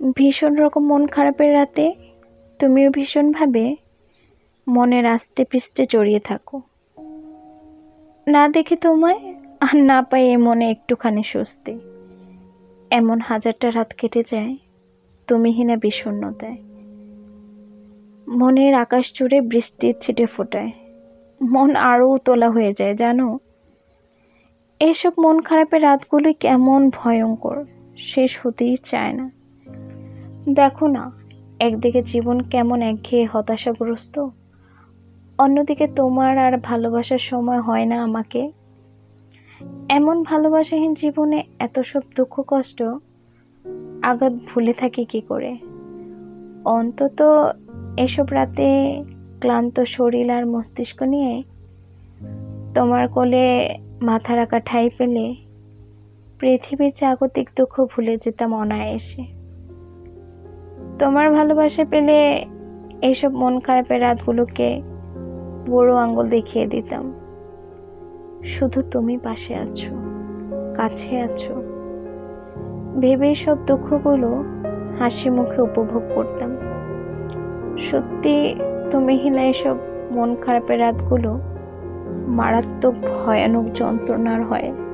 ভীষণ রকম মন খারাপের রাতে তুমিও ভীষণভাবে মনের আস্তে পিষ্টে জড়িয়ে থাকো। না দেখে তোমায় আর না পাই এ মনে একটুখানি স্বস্তি। এমন হাজারটা রাত কেটে যায় তুমিহীনা বিষণ্ণতায়। মনের আকাশ জুড়ে বৃষ্টির ছিটে ফোটায়। মন আরও তোলা হয়ে যায়, জানো? এসব মন খারাপের রাতগুলোই কেমন ভয়ঙ্কর, শেষ হতেই চায় না। দেখো না, একদিকে জীবন কেমন একঘেয়ে হতাশাগ্রস্ত, অন্যদিকে তোমার আর ভালোবাসার সময় হয় না আমাকে। এমন ভালোবাসাহীন জীবনে এত সব দুঃখ কষ্ট, আঘাত ভুলে থাকি কি করে? অন্তত এসব রাতে ক্লান্ত শরীর আর মস্তিষ্ক নিয়ে তোমার কোলে মাথা রাখা ঠাই পেলে পৃথিবীর জাগতিক দুঃখ ভুলে যেতাম অনায়াসে। তোমার ভালোবাসা পেলে এইসব মন খারাপের রাতগুলোকে বড় আঙ্গুল দেখিয়ে দিতাম। শুধু তুমি পাশে আছো, কাছে আছো। ভেবেই সব দুঃখগুলো হাসি মুখে উপভোগ করতাম। সত্যি তুমিহীনা এসব মন খারাপের রাতগুলো মারাত্মক ভয়ানক যন্ত্রণার হয়।